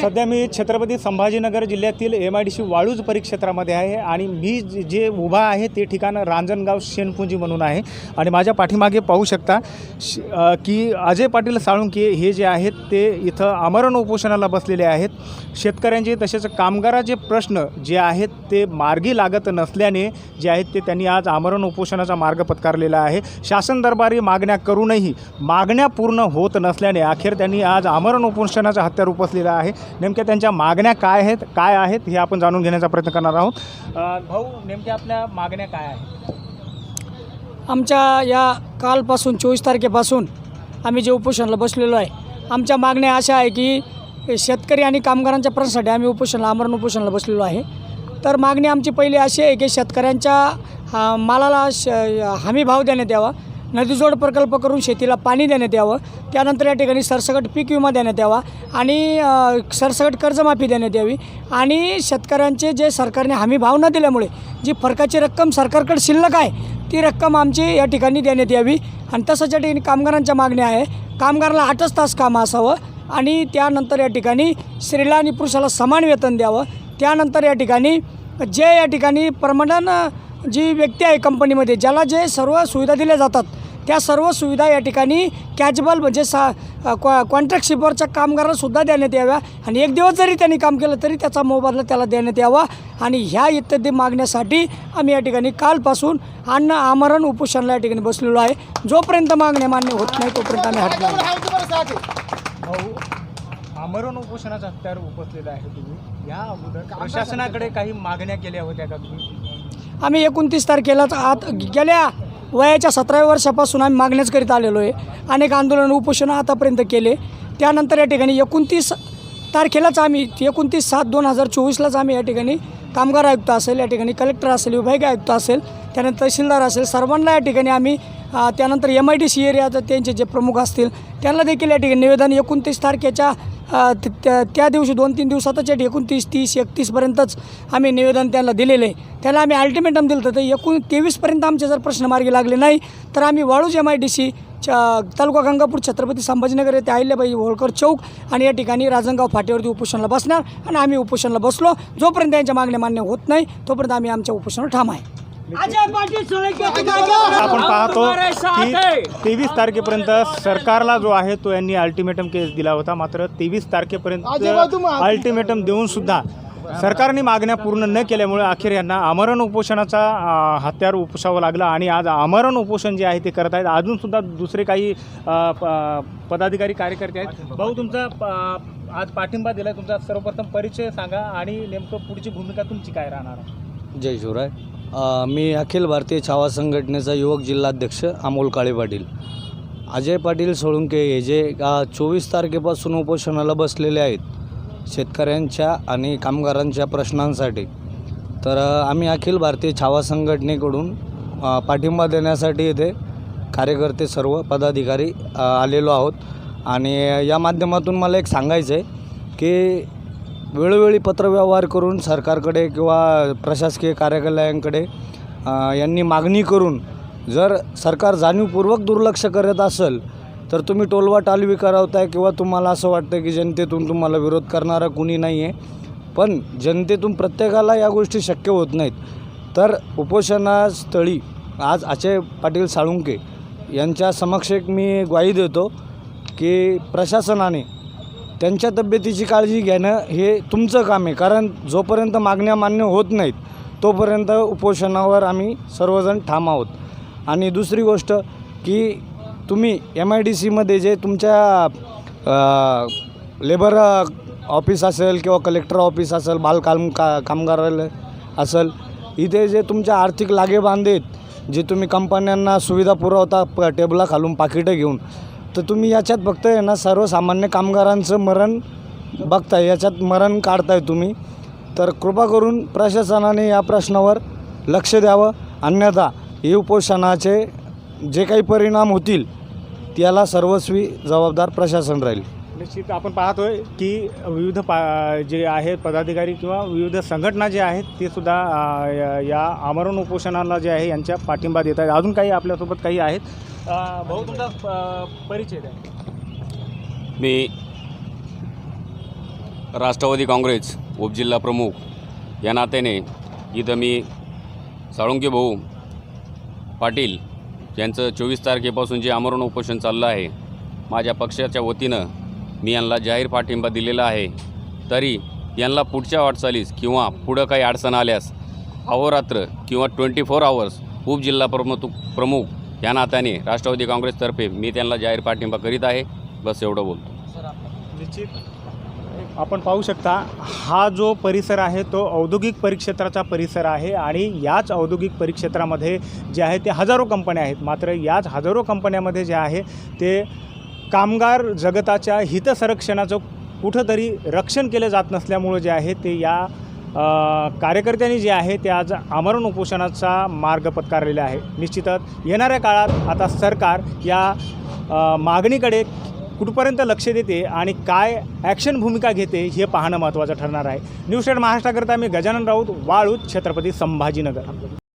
सध्या मी छत्रपती संभाजीनगर जिल्ह्यातील M I D C Waluj परिक्षेत्रामध्ये आहे आणि मी जे- जे उभा आहे ते ठिकाण रांजणगाव शेणपुंजी म्हणून आहे. आणि माझ्या पाठीमागे पाहू शकता श की अजय पाटील साळुंके हे जे आहेत ते इथं आमरण उपोषणाला बसलेले आहेत. शेतकऱ्यांचे तसेच कामगाराचे प्रश्न जे आहेत ते मार्गी लागत नसल्याने जे आहेत ते त्यांनी आज आमरण उपोषणाचा मार्ग पत्कारलेला आहे. शासन दरबारी मागण्या करूनही मागण्या पूर्ण होत नसल्याने अखेर त्यांनी आज आमरण उपोषणाचा हत्यार उपसलेलं आहे. नेमक्या त्यांच्या मागण्या काय आहेत काय आहेत हे आपण जाणून घेण्याचा प्रयत्न करणार आहोत. भाऊ नेमक्या आपल्या मागण्या काय आहेत? आमच्या या कालपासून चोवीस तारखेपासून आम्ही जे उपोषणाला बसलेलो आहे आमच्या मागण्या अशा आहे की शेतकरी आणि कामगारांच्या प्रश्नासाठी आम्ही उपोषणाला आमरण उपोषणाला बसलेलो आहे. तर मागणी आमची पहिली अशी आहे की शेतकऱ्यांच्या मालाला श हमी भाव देण्यात यावा. नदीजोड प्रकल्प करून शेतीला पाणी देण्यात यावं. त्यानंतर या ठिकाणी सरसकट पीक विमा देण्यात यावा आणि सरसकट कर्जमाफी देण्यात यावी. आणि शेतकऱ्यांचे जे सरकारने हमी भाव न दिल्यामुळे जी फरकाची रक्कम सरकारकडे शिल्लक आहे ती रक्कम आमची या ठिकाणी देण्यात यावी. आणि तसंच या ठिकाणी कामगारांच्या मागण्या आहे. कामगाराला आठच तास काम असावं आणि त्यानंतर या ठिकाणी स्त्रीला आणि पुरुषाला समान वेतन द्यावं. त्यानंतर या ठिकाणी जे या ठिकाणी परमनंट जी व्यक्ती आहे कंपनीमध्ये ज्याला जे सर्व सुविधा दिल्या जातात त्या सर्व सुविधा या ठिकाणी कॅचबल म्हणजे सा क्वा कॉन्ट्रॅक्ट शिपवरच्या कामगारांना देण्यात याव्या. आणि एक दिवस जरी त्यांनी काम केलं तरी त्याचा मोबदला त्याला देण्यात यावा. आणि ह्या इत्यादी मागण्यासाठी आम्ही या ठिकाणी कालपासून अन्न आमरण उपोषणाला या ठिकाणी बसलेलो आहे. जोपर्यंत मागण्या मान्य होत नाही तोपर्यंत आम्ही हटणार आमरण उपोषणाचा हत्यार उपसलेला आहे तुम्ही. या अगोदर प्रशासनाकडे काही मागण्या केल्या होत्या का तुम्ही? आम्ही एकोणतीस तारखेलाच आत गेल्या वयाच्या सतराव्या वर्षापासून आम्ही मागण्याच करीत आलेलो आहे. अनेक आंदोलन उपोषणं आतापर्यंत केले. त्यानंतर या ठिकाणी एकोणतीस तारखेलाच आम्ही एकोणतीस सात दोन हजार चोवीसलाच आम्ही या ठिकाणी कामगार आयुक्त असेल या ठिकाणी कलेक्टर असेल विभागीय आयुक्त असेल त्यानंतर तहसीलदार असेल सर्वांना या ठिकाणी आम्ही त्यानंतर एम आय डी सी एरियाचं त्यांचे जे प्रमुख असतील त्यांना देखील या ठिकाणी निवेदन एकोणतीस तारखेच्या त्या त्या दिवशी दोन तीन दिवसातच एकूण एकोणतीस तीस एकतीसपर्यंतच आम्ही निवेदन त्यांना दिलेलं. आहे त्याला आम्ही अल्टिमेटम दिलं होतं तर एकूण तेवीसपर्यंत आमचे जर प्रश्न मार्गी लागले नाही तर आम्ही Waluj M I D C तालुका गंगापूर छत्रपती संभाजीनगर येथे अहिल्याबाई होळकर चौक आणि या ठिकाणी राजनगाव फाटेवरती उपोषणाला बसणार आणि आम्ही उपोषणाला बसलो. जोपर्यंत त्यांच्या मागण्या मान्य होत नाही तोपर्यंत आम्ही आमच्या उपोषणावर ठाम आहे. आपण पाहतो की तेवीस तारखेपर्यंत सरकारला जो आहे तो यांनी अल्टिमेटम केस दिला होता. मात्र तेवीस तारखेपर्यंत अल्टिमेटम देऊन सुद्धा सरकारने मागण्या पूर्ण न केल्यामुळे अखेर यांना आमरण उपोषणाचा हत्यार उपसावं लागलं आणि आज आमरण उपोषण जे आहे ते करत आहेत. अजूनसुद्धा दुसरे काही पदाधिकारी कार्यकर्ते आहेत. भाऊ तुमचा प- आज पाठिंबा दिला तुमचा सर्वप्रथम परिचय सांगा आणि नेमकं पुढची भूमिका तुमची काय राहणार जय शिवराय. मी अखिल भारतीय छावा संघटनेचा युवक जिल्हाध्यक्ष अमोल काळे पाटील. अजय पाटील सोळुंके हे जे चोवीस तारखेपासून उपोषणाला बसलेले आहेत शेतकऱ्यांच्या आणि कामगारांच्या प्रश्नांसाठी. तर आम्ही अखिल भारतीय छावा संघटनेकडून पाठिंबा देण्यासाठी इथे कार्यकर्ते सर्व पदाधिकारी आलेलो आहोत. आणि या माध्यमातून मला एक सांगायचं आहे की वेळोवेळी पत्रव्यवहार करून सरकारकडे किंवा प्रशासकीय कार्यालयांकडे यांनी मागणी करून जर सरकार जाणीवपूर्वक दुर्लक्ष करत असेल तर तुम्ही टोलवा टालवी करवताय किंवा तुम्हाला असं वाटतं की जनतेतून तुम्हाला विरोध करणारा कुणी नाही आहे पण जनतेतून प्रत्येकाला या गोष्टी शक्य होत नाहीत. तर उपोषणास्थळी आज अजय पाटील साळुंके यांच्या समक्ष एक मी ग्वाही देतो की प्रशासनाने त्यांच्या तब्येतीची काळजी घेणं हे तुमचं काम आहे. कारण जोपर्यंत मागण्या मान्य होत नाहीत तोपर्यंत उपोषणावर आम्ही सर्वजण ठाम आहोत. आणि दुसरी गोष्ट की तुम्ही एम आय डी सीमध्ये जे तुमच्या लेबर ऑफिस असेल किंवा कलेक्टर ऑफिस असेल बालकाम का कामगारालय असेल इथे जे तुमच्या आर्थिक लागेबांधे आहेत जे तुम्ही कंपन्यांना सुविधा पुरवता प टेबला खालून पाकिटं घेऊन तर तुम्ही याच्यात फक्त आहे ना सर्वसामान्य कामगारांचं मरण बघताय याच्यात मरण काढताय तुम्ही. तर कृपा करून प्रशासनाने या प्रश्नावर लक्ष द्यावं. अन्यथा हे उपोषणाचे जे काही परिणाम होतील त्याला सर्वस्वी जबाबदार प्रशासन राहील. निश्चित आपण पाहतोय की विविध पा जे आहेत पदाधिकारी किंवा विविध संघटना जे आहेत ते सुद्धा या- या आमरण उपोषणाला जे आहे यांच्या पाठिंबा देत आहेत. अजून काही आपल्यासोबत काही आहेत? भाऊ तुमचा परिचय द्या. मी राष्ट्रवादी काँग्रेस उपजिल्हा प्रमुख. या नात्याने इथं मी साळुंके भाऊ पाटील यांचं चोवीस तारखेपासून जे आमरण उपोषण चाललं आहे माझ्या पक्षाच्या वतीनं मी यांना जाहीर पाठिंबा दिलेला आहे. तरी यांना पुढच्या वाटचालीस किंवा पुढं काही अडचण आल्यास अहोरात्र किंवा ट्वेंटी फोर आवर्स उपजिल्हा प्रमुख प्रमुख या नात्याने राष्ट्रवादी काँग्रेसतर्फे मी त्यांना जाहीर पाठिंबा करीत आहे. बस एवढं बोलतो. निश्चित. आपण पाहू शकता हा जो परिसर आहे तो औद्योगिक परिक्षेत्राचा परिसर आहे आणि याच औद्योगिक परिक्षेत्रामध्ये जे आहे ते हजारो कंपन्या आहेत. मात्र याच हजारो कंपन्यामध्ये जे आहे ते कामगार जगताच्या हितसंरक्षणाचं कुठंतरी रक्षण केलं जात नसल्यामुळं जे आहे ते या कार्यकर्त्यांनी जे आहे ते आज आमरण उपोषणाचा मार्ग पत्कारलेला आहे. निश्चितच येणाऱ्या काळात आता सरकार या मागणीकडे कुठपर्यंत लक्ष देते आणि काय ॲक्शन भूमिका घेते हे पाहणं महत्त्वाचं ठरणार आहे. न्यूज स्टेट महाराष्ट्राकरता मी गजानन राऊत वाळूत छत्रपती संभाजीनगर.